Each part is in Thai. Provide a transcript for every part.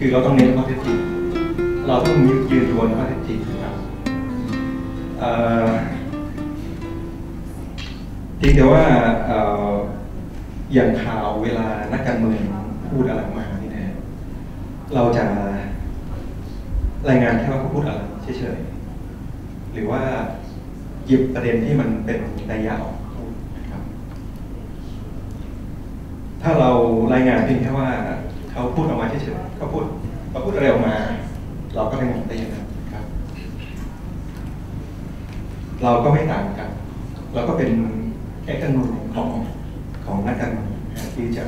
คือเราต้องเน้นข้อเท็จจริงเราต้องยืนอยู่บนข้อเท็จจริงนะครับจริงแต่ว่าออย่างข่าวเวลานักการเมืองพูดอะไรมานี่นะเราจะรายงานแค่ว่าเขาพูดอะไรเฉยๆหรือว่าหยิบประเด็นที่มันเป็นนัยยะออกนะครับถ้าเรารายงานเพียงแค่ว่า เขาพูดออกมาเฉยๆเขาพูดเขาพูดอะไรออกมา เราก็รายงานได้อย่างนั้นครับ เราก็ไม่ต่างกัน เราก็เป็นแค่กันมือของของนักการเมืองที่จะ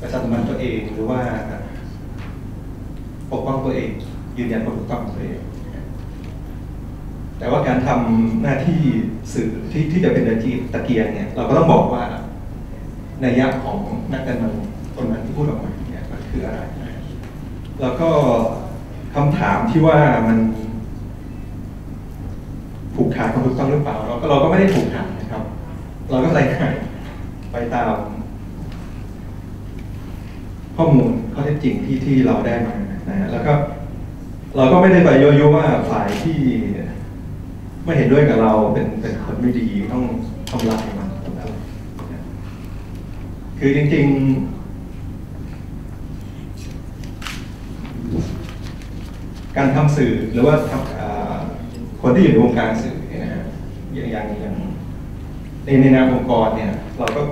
ประชาสัมพันธ์ตัวเองหรือว่าปกป้องตัวเอง ยืนยันความถูกต้องของตัวเอง แต่ว่าการทำหน้าที่สื่อที่ที่จะเป็นตะกีตะเกียงเนี่ย เราก็ต้องบอกว่าในยยะของนักการเมืองคนนั้นที่พูดออกมาเนี่ยมัน คืออะไร แล้วก็คำถามที่ว่ามันผูกขาดความถูกต้องหรือเปล่า เราก็เราก็ไม่ได้ผูกขาดนะครับ เราก็รายงานไปตาม ข้อมูลข้อเท็จจริงที่ที่เราได้มานะฮะแล้วก็เราก็ไม่ได้ไปโยโย่ว่าฝ่ายที่ไม่เห็นด้วยกับเราเป็นเป็นคนไม่ดีต้องทำลายมันต้องอะไรนะคือจริงๆ การทำสื่อหรือว่าทำคนที่อยู่ในวงการสื่อเนี่ยนะฮะอย่างอย่างอย่างในในนามองค์กรเนี่ย เราก็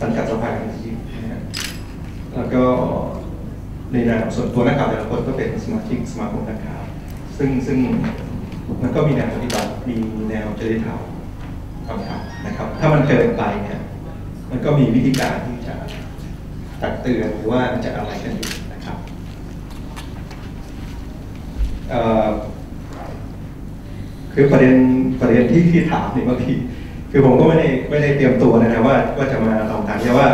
สังกัดสภาจริงๆนะฮะแล้วก็ในนามส่วนตัวนักข่าวแต่ละคนก็เป็นสมาชิกสมาคมนักข่าวซึ่งซึ่งมันก็มีแนวปฏิบัติมีแนวจริยธรรมคำถามนะครับ ถ้ามันเกินไปเนี่ย มันก็มีวิธีการที่จะตักเตือนหรือว่าจะอะไรกันอยู่นะ ครับเอ่อคือประเด็นประเด็นที่ที่ถามเนี่ยบางทีคือผมก็ไม่ได้ไม่ได้เตรียมตัวนะครับว่าว่าจะมาลองถามแต่ว่า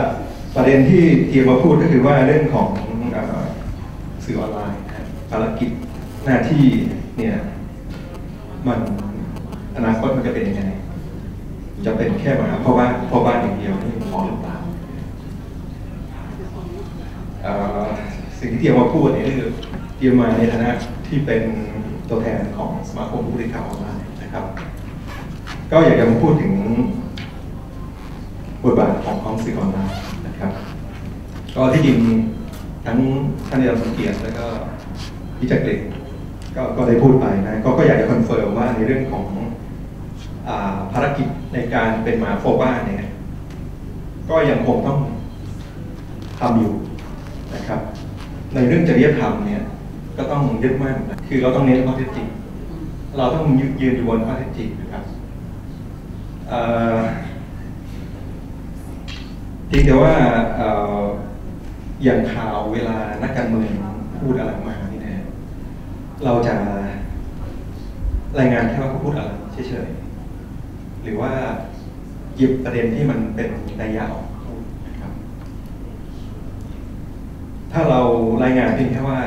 ประเด็นที่ทีมมาพูดก็คือว่าเรื่องของเอ่อสื่อออนไลน์นะครับภารกิจหน้าที่เนี่ยมันอนาคตมันจะเป็นยังไงจะเป็นแค่มาเพราะว่าเพราะบ้านอย่างเดียวนี่พอหรือเปล่าเอ่อสิ่งที่เตรียมมาพูดเนี่ยคือเตรียมมาในฐานะ ที่เป็นตัวแทนของสมาคมผู้บริการออนไลน์นะครับ ก็อยากจะมาพูดถึงบทบาทของของสื่อออนไลน์นะครับ ก็ที่จริงทั้งท่านอาจารย์สมเกียรติแล้วก็พี่จักริดก็ก็ได้พูดไปนะก็ก็อยากจะคอนเฟิร์มว่าในเรื่องของอภารกิจในการเป็นหมาโฟบ้านเนี่ยก็ยังคงต้องทำอยู่นะครับ ในเรื่องจริยธรรมเนี่ย ก็ต้องยึดมั่นคือเราต้องเน้นข้อเท็จจริง เราต้องยืนอยู่บนข้อเท็จจริงนะครับจริงแต่ว่าอย่างข่าวเวลานักการเมืองพูดอะไรมานี่นะเราจะรายงานแค่ว่าเขาพูดอะไรเฉยๆหรือว่าหยิบประเด็นที่มันเป็นนัยยะออกพูดนะครับถ้าเรารายงานเพียงแค่ว่า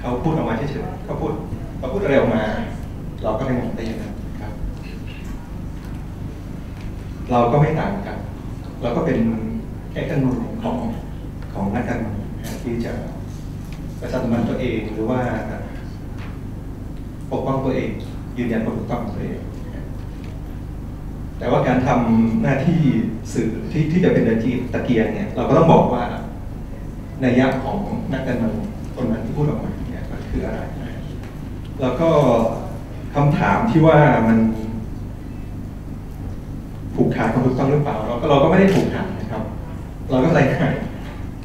เขาพูดออกมาเฉยๆเขาพูดเขาพูดอะไรออกมา เราก็รายงานได้อย่างนั้นครับ เราก็ไม่ต่างกัน เราก็เป็นแค่กันมือของของนักการเมืองนะที่จะประชาสัมพันธ์ตัวเองหรือว่าปกป้องตัวเอง ยืนยันความถูกต้องของตัวเอง แต่ว่าการทำหน้าที่สื่อที่ที่จะเป็นตะกีตะเกียงเนี่ย เราก็ต้องบอกว่าในยยะของนักการเมืองคนนั้นที่พูดออกมาเนี่ยมัน คืออะไร แล้วก็คำถามที่ว่ามันผูกขาดความถูกต้องหรือเปล่าเราก็เราก็ไม่ได้ผูกขาดนะครับ เราก็รายงาน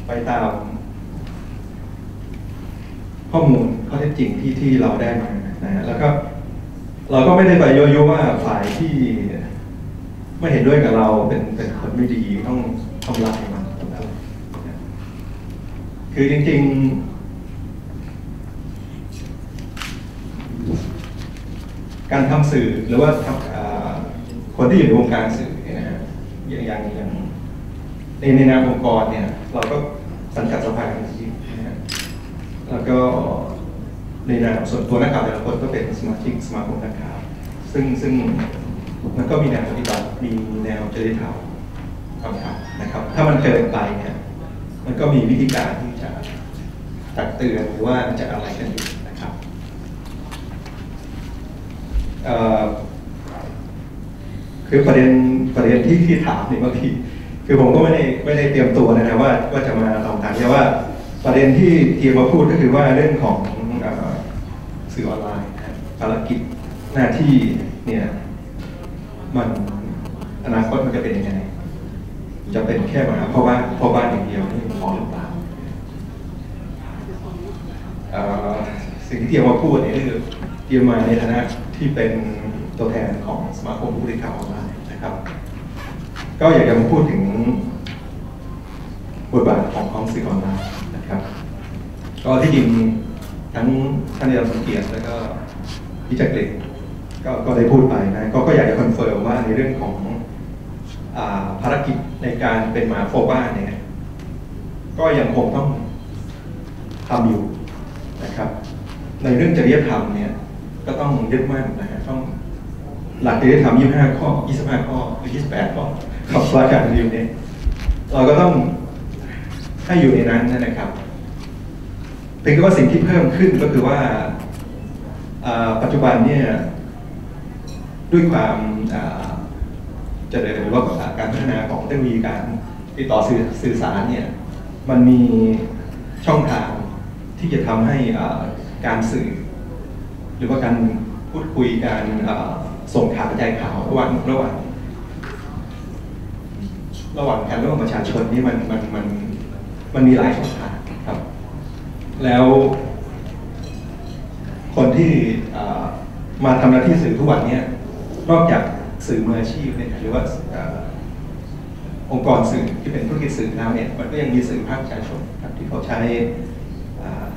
ไปตาม ข้อมูลข้อเท็จจริงที่ที่เราได้มานะฮะแล้วก็เราก็ไม่ได้ไปโยโย่ว่าฝ่ายที่ไม่เห็นด้วยกับเราเป็นเป็นคนไม่ดีต้องทำลายมันต้องอะไรนะคือจริงๆ การทำสื่อหรือว่าทำคนที่อยู่ในวงการสื่อเนี่ยนะฮะอย่างอย่างอย่างในในนามองค์กรเนี่ยเราก็สังกัดสภาจริงๆนะฮะแล้วก็ในนามส่วนตัวนักข่าวแต่ละคนก็เป็นสมาชิกสมาคมนักข่าวซึ่งซึ่งมันก็มีแนวปฏิบัติมีแนวจริยธรรมคำถามนะครับ ถ้ามันเกินไปเนี่ยมันก็มีวิธีการที่จะตักเตือนหรือว่าจะอะไรกันอยู่นะ คือประเด็นประเด็นที่ที่ถามเนี่ยบางทีคือผมก็ไม่ได้ไม่ได้เตรียมตัวนะว่าว่าจะมาตอบถามแต่ว่าประเด็นที่เทียมมาพูดก็คือว่าเรื่องของอสื่อออนไลน์ภารกิจหน้าที่เนี่ยมันอนาคตมันจะเป็นยังไงจะเป็นแค่มาเพราะว่าเพราะบ้านอย่างเดียวนี่พอหรือเปล่าสิ่งที่เทียมมาพูดเนี่ยคือเทียมมาในฐานะ ที่เป็นตัวแทนของสมาคมผู้บริการออนไลน์นะครับ ก็อยากจะมาพูดถึงบทบาทของของสื่อออนไลน์นะครับ ก็ที่จริงทั้งท่านอาจารย์สมเกียรติแล้วก็พี่จักริดก็ก็ได้พูดไปนะก็ก็อยากจะคอนเฟิร์มว่าในเรื่องของอภารกิจในการเป็นหมาโฟบ้านเนี่ยก็ยังคงต้องทำอยู่นะครับ ในเรื่องจริยธรรมเนี่ย ก็ต้องยึดมั่นนะฮะต้องหลักจริยธรรม25 ข้อ 25 ข้อหรือ28 ข้อของสาการรีวิวเนี่ยเราก็ต้องให้อยู่ในนั้นนะครับเพียงแต่ว่าสิ่งที่เพิ่มขึ้นก็คือว่าปัจจุบันเนี่ยด้วยความเจริญหรือว่าการพัฒนาของเทคโนโลยีการติดต่อสื่อสื่อสารเนี่ยมันมีช่องทางที่จะทำให้การสื่อ หรือว่าการพูดคุยการส่งข่าวกระจายข่าวระหว่างระหว่างระหว่างการร่วมประชาชนนี่มันมันมันมันมีหลายช่องทางครับ แล้ว คนที่มาทำหน้าที่สื่อทุกวันนี้นอกจากสื่อมืออาชีพเนี่ยหรือว่าองค์กรสื่อที่เป็นธุรกิจสื่อแล้วเนี่ยมันก็ยังมีสื่อภาคประชาชนครับที่เขาใช้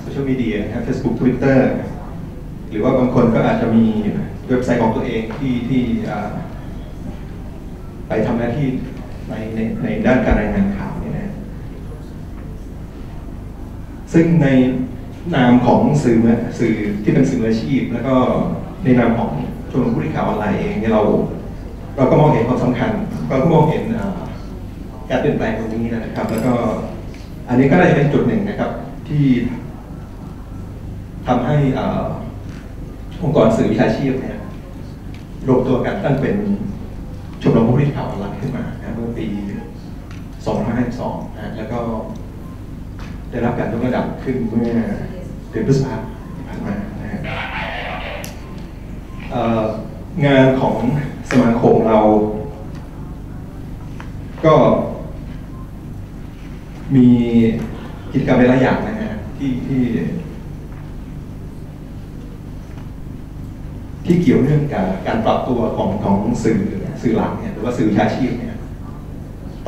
โซเชียลมีเดียนะครับ Facebook Twitter หรือว่าบางคนก็อาจจะมีเว็บไซต์ของตัวเองที่ที่ไปทำหน้าที่ในในในด้านการรายงานข่าวเนี่ยนะซึ่งในนามของสื่อสื่อที่เป็นสื่อมืออาชีพ แล้วก็ในนามของชมรมผู้สื่อข่าวออนไลน์เองเนี่ยเรา เราก็มองเห็นความสำคัญ เราก็มองเห็นการเปลี่ยนแปลงตรงนี้นะครับ แล้วก็อันนี้ก็ได้เป็นจุดหนึ่งนะครับที่ทำให้ องค์กรสื่อวิชาชีพเนี่ยรวมตัวกันตั้งเป็นชมรมผู้ผลิข่าวออนไลน์ขึ้นมานะเมื่อปี 2552นะแล้วก็ได้รับการยกระดับขึ้นเมื่อเดือนพฤษภาคมที่ผ่านมานะฮะงานของสมาคมเรา ก็มีกิจกรรมหลายอย่างนะฮะที่ที่ ที่เกี่ยวเนื่องกับการปรับตัวของของสื่อสื่อหลักเนี่ยหรือว่าสื่อชาชีพเนี่ย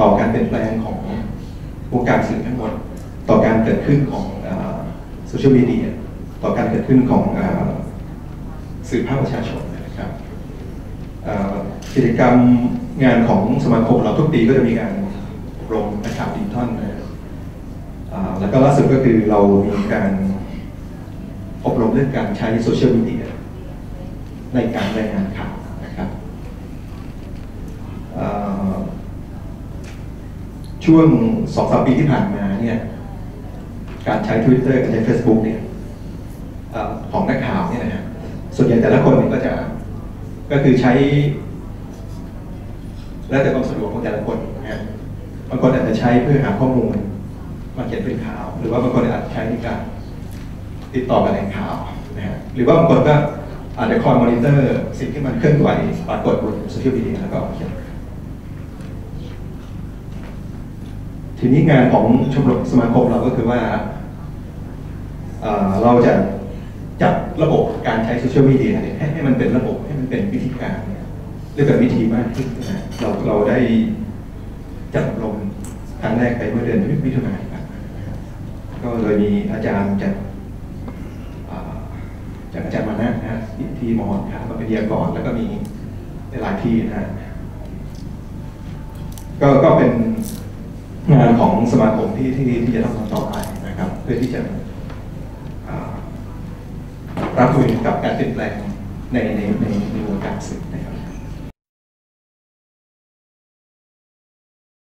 ต่อการเปลี่ยนแปลงของวงการสื่อทั้งหมด ต่อการเกิดขึ้นของโซเชียลมีเดียต่อการเกิดขึ้นของอสื่อภาคประชาชนนะครับกิจกรรมงานของสมาคมเราทุกปีก็จะมีการอบรมนักข่าวดิจิทัลนะแล้วก็ล่าสุดก็คือเรามีการอบรมเรื่องการใช้โซเชียลมีเดีย ในการรายงานข่าวนะครับช่วงสองสามปีที่ผ่านมาเนี่ยการใช้ Twitter การใช้ Facebook เนี่ยอของนักข่าวเนี่ยนะฮะส่วนใหญ่แต่ละคนเนี่ยก็จะก็คือใช้ แล้วแต่ความสะดวกของแต่ละคนนะฮะบางคนอาจจะใช้เพื่อหาข้อมูลมาเขียนเป็นข่าว หรือว่าบางคนอาจจะใช้ในการติดต่อกับแหล่งข่าวนะฮะหรือว่าบางคนก็ อาจจะคอยมอนิเตอร์สิ่งที่มันเคลื่อนไหวปรากฏบนโซเชียลมีเดียแล้วก็เขียนทีนี้งานของชมรมสมาคมเราก็คือว่าเอ่อเราจะจัดระบบการใช้โซเชียลมีเดียให้ให้มันเป็นระบบให้มันเป็นวิธีการเรียกแบบวิธีมากขึ้นนะเราเราได้จัดอบรมครั้งแรกไปเมื่อเดือนมิถุนายนนะครับก็เลยมีอาจารย์จาก จากอาจารย์มานะนะฮะที่มอญครับมาเป็นเดียกรแล้วก็มีหลายที่นะฮะก็ก็เป็นงานของสมาคมที่ที่ที่จะทำต่อไปนะครับ เพื่อที่จะรับมือกับการเปลี่ยนแปลงในในในในวงการสื่อ